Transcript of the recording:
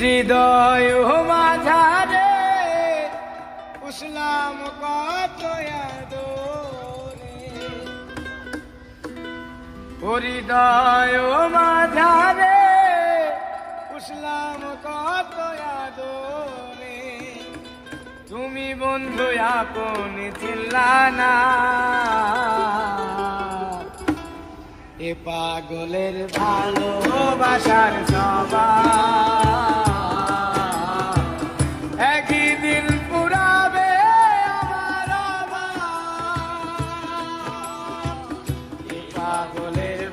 হৃদয় মাঝারে উসলাম কত মাঝারে উসলাম কত রে তুমি বন্ধু আপন চিল্লানা। এ পাগলের ভালোবাসার সবা Chocolate.